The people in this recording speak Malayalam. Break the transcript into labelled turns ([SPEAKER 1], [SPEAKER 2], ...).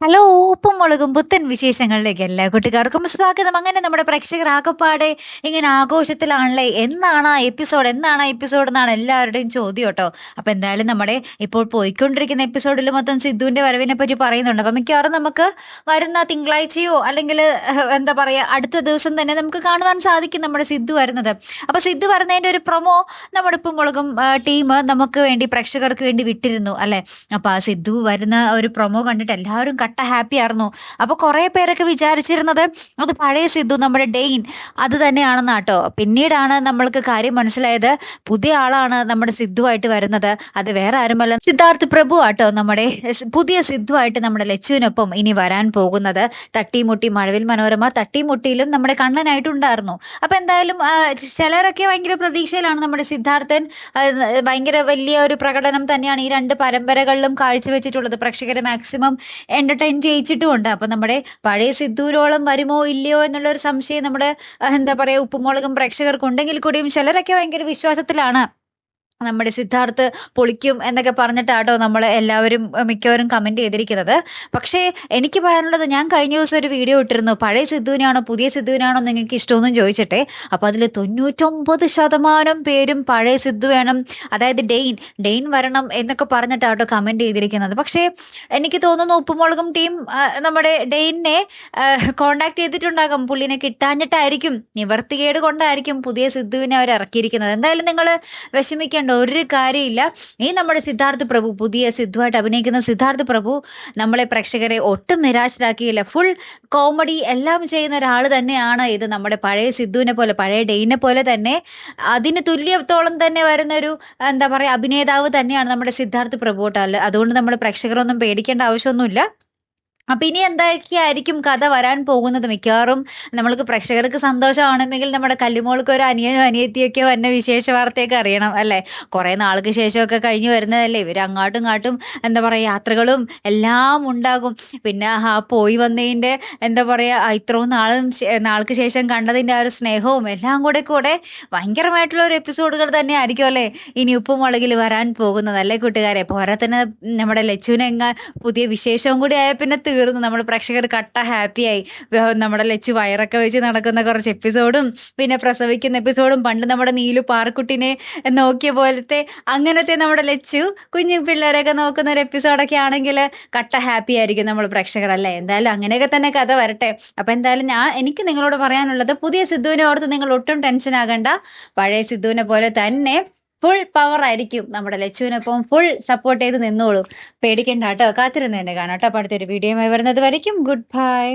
[SPEAKER 1] ഹലോ ഉപ്പും മുളകും പുത്തൻ വിശേഷങ്ങളിലേക്ക് എല്ലാ കൂട്ടുകാർക്കും സ്വാഗതം. അങ്ങനെ നമ്മുടെ പ്രേക്ഷകർ ആകപ്പാടെ ഇങ്ങനെ ആഘോഷത്തിലാണല്ലേ? എന്നാണ് ആ എപ്പിസോഡ്? എന്നാണ് ആ എപ്പിസോഡ് എന്നാണ് എല്ലാവരുടെയും ചോദ്യം കേട്ടോ. അപ്പൊ എന്തായാലും നമ്മുടെ ഇപ്പോൾ പോയിക്കൊണ്ടിരിക്കുന്ന എപ്പിസോഡിൽ മൊത്തം സിദ്ധുവിന്റെ വരവിനെ പറ്റി പറയുന്നുണ്ട്. അപ്പൊ മിക്കവാറും നമുക്ക് വരുന്ന തിങ്കളാഴ്ചയോ അല്ലെങ്കിൽ എന്താ പറയാ അടുത്ത ദിവസം തന്നെ നമുക്ക് കാണുവാൻ സാധിക്കും നമ്മുടെ സിദ്ധു വരുന്നത്. അപ്പൊ സിദ്ധു വരുന്നതിന്റെ ഒരു പ്രൊമോ നമ്മുടെ ഉപ്പും മുളകും ടീം നമുക്ക് വേണ്ടി പ്രേക്ഷകർക്ക് വേണ്ടി വിട്ടിരുന്നു അല്ലെ? അപ്പൊ ആ സിദ്ധു വരുന്ന ഒരു പ്രൊമോ കണ്ടിട്ട് എല്ലാവരും കട്ട ഹാപ്പി ആയിരുന്നു. അപ്പോൾ കുറേ പേരൊക്കെ വിചാരിച്ചിരുന്നത് അത് പഴയ സിദ്ധു നമ്മുടെ ഡെയിൻ അത് തന്നെയാണെന്ന് കേട്ടോ പിന്നീടാണ് നമ്മൾക്ക് കാര്യം മനസ്സിലായത് പുതിയ ആളാണ് നമ്മുടെ സിദ്ധുവായിട്ട് വരുന്നത്. അത് വേറെ ആരുമല്ല. സിദ്ധാർത്ഥ് പ്രഭു ആട്ടോ നമ്മുടെ പുതിയ സിദ്ധുവായിട്ട് നമ്മുടെ ലച്ചുവിനൊപ്പം ഇനി വരാൻ പോകുന്നത്. തട്ടിമുട്ടി മഴവിൽ മനോരമ തട്ടിമുട്ടിയിലും നമ്മുടെ കണ്ണനായിട്ടുണ്ടായിരുന്നു. അപ്പൊ എന്തായാലും ചിലരൊക്കെ ഭയങ്കര പ്രതീക്ഷയിലാണ് നമ്മുടെ സിദ്ധാർത്ഥൻ. ഭയങ്കര വലിയ ഒരു പ്രകടനം തന്നെയാണ് ഈ രണ്ട് പരമ്പരകളിലും കാഴ്ചവെച്ചിട്ടുള്ളത്. പ്രേക്ഷകരെ മാക്സിമം എന്റർടൈൻ ചെയ്യിച്ചിട്ടുമുണ്ട്. അപ്പൊ നമ്മുടെ പഴയ സിദ്ധൂരോളം വരുമോ ഇല്ലയോ എന്നുള്ള ഒരു സംശയം നമ്മുടെ എന്താ പറയാ ഉപ്പുമുളകും പ്രേക്ഷകർക്കുണ്ടെങ്കിൽ കൂടിയും ചിലരൊക്കെ ഭയങ്കര വിശ്വാസത്തിലാണ്. നമ്മുടെ സിദ്ധാർത്ഥ് പൊളിക്കും എന്നൊക്കെ പറഞ്ഞിട്ടാട്ടോ നമ്മൾ എല്ലാവരും മിക്കവരും കമന്റ് ചെയ്തിരിക്കുന്നത്. പക്ഷേ എനിക്ക് പറയാനുള്ളത് ഞാൻ കഴിഞ്ഞ ദിവസം ഒരു വീഡിയോ ഇട്ടിരുന്നു. പഴയ സിദ്ധുവിനാണോ പുതിയ സിദ്ധുവിനാണോ നിങ്ങൾക്ക് ഇഷ്ടമൊന്നും ചോദിച്ചിട്ടെ അപ്പോൾ അതിൽ തൊണ്ണൂറ്റൊമ്പത് ശതമാനം പേരും പഴയ സിദ്ധു വേണം അതായത് ഡെയിൻ ഡെയിൻ വരണം എന്നൊക്കെ പറഞ്ഞിട്ടാട്ടോ കമന്റ് ചെയ്തിരിക്കുന്നത്. പക്ഷേ എനിക്ക് തോന്നുന്നു ഉപ്പുമുളകും ടീം നമ്മുടെ ഡെയിനെ കോണ്ടാക്ട് ചെയ്തിട്ടുണ്ടാകും. പുള്ളിനെ കിട്ടാഞ്ഞിട്ടായിരിക്കും. നിവർത്തികേട് കൊണ്ടായിരിക്കും പുതിയ സിദ്ധുവിനെ അവർ ഇറക്കിയിരിക്കുന്നത്. എന്തായാലും നിങ്ങൾ വിഷമിക്കേണ്ട. ഒരു കാര്യമില്ല. ഈ നമ്മുടെ സിദ്ധാർത്ഥ് പ്രഭു പുതിയ സിദ്ധുവായിട്ട് അഭിനയിക്കുന്ന സിദ്ധാർത്ഥ് പ്രഭു നമ്മളെ പ്രേക്ഷകരെ ഒട്ടും നിരാശരാക്കിയില്ല ഫുൾ കോമഡി എല്ലാം ചെയ്യുന്ന ഒരാൾ തന്നെയാണ് ഇത് നമ്മുടെ പഴയ സിദ്ധുവിനെ പോലെ പഴയ ഡെയിനെ പോലെ തന്നെ. അതിന് തുല്യത്തോളം തന്നെ വരുന്ന ഒരു എന്താ പറയുക അഭിനേതാവ് തന്നെയാണ് നമ്മുടെ സിദ്ധാർത്ഥ് പ്രഭു അതുകൊണ്ട് നമ്മൾ പ്രേക്ഷകരൊന്നും പേടിക്കേണ്ട ആവശ്യമൊന്നുമില്ല. അപ്പൊ ഇനി എന്തൊക്കെയായിരിക്കും കഥ വരാൻ പോകുന്നത്? മിക്കവാറും നമ്മൾക്ക് പ്രേക്ഷകർക്ക് സന്തോഷമാണെങ്കിൽ നമ്മുടെ കല്ലുമോൾക്ക് ഒരു അനിയനും അനിയത്തിയൊക്കെ വന്ന വിശേഷ വാർത്തയൊക്കെ അറിയണം അല്ലേ? കുറേ നാൾക്ക് ശേഷമൊക്കെ കഴിഞ്ഞു വരുന്നതല്ലേ? ഇവർ അങ്ങോട്ടും ഇങ്ങോട്ടും എന്താ പറയുക യാത്രകളും എല്ലാം ഉണ്ടാകും. പിന്നെ ആ പോയി വന്നതിന്റെ എന്താ പറയുക ഇത്രയും നാളും നാൾക്ക് ശേഷം കണ്ടതിന്റെ ആ ഒരു സ്നേഹവും എല്ലാം കൂടെ കൂടെ ഭയങ്കരമായിട്ടുള്ള ഒരു എപ്പിസോഡുകൾ തന്നെ ആയിരിക്കും അല്ലേ? ഇനി ഉപ്പും മുളകിൽ വരാൻ പോകുന്നത് അല്ലേ കൂട്ടുകാരെ? പോരാ തന്നെ നമ്മുടെ ലച്ചുവിനെങ്ങ പുതിയ വിശേഷവും കൂടി ആയ പിന്നെ തീർന്നു നമ്മൾ പ്രേക്ഷകർ കട്ട ഹാപ്പിയായി നമ്മുടെ ലച്ച് വയറൊക്കെ വെച്ച് നടക്കുന്ന കുറച്ച് എപ്പിസോഡും പിന്നെ പ്രസവിക്കുന്ന എപ്പിസോഡും പണ്ട് നമ്മുടെ നീലു പാർക്കുട്ടിനെ നോക്കിയ പോലത്തെ അങ്ങനത്തെ നമ്മുടെ ലച്ചു കുഞ്ഞു പിള്ളേരൊക്കെ നോക്കുന്ന ഒരു എപ്പിസോഡൊക്കെ ആണെങ്കിൽ കട്ട ഹാപ്പി ആയിരിക്കും നമ്മൾ പ്രേക്ഷകർ അല്ലേ? എന്തായാലും അങ്ങനെയൊക്കെ തന്നെ കഥ വരട്ടെ. അപ്പൊ എന്തായാലും ഞാൻ എനിക്ക് നിങ്ങളോട് പറയാനുള്ളത് പുതിയ സിദ്ധുവിനെ ഓർത്ത് നിങ്ങൾ ഒട്ടും ടെൻഷൻ ആകണ്ട. പഴയ സിദ്ധുവിനെ പോലെ തന്നെ ഫുൾ പവർ ആയിരിക്കും നമ്മുടെ ലച്ചുവിനൊപ്പം ഫുൾ സപ്പോർട്ട് ചെയ്ത് നിന്നോളൂ. പേടിക്കണ്ട കേട്ടോ കാത്തിരുന്ന് തന്നെ കാണാം കേട്ടോ. അപ്പോൾ അടുത്തൊരു വീഡിയോയുമായി വരുന്നത് വരയ്ക്കും. Good bye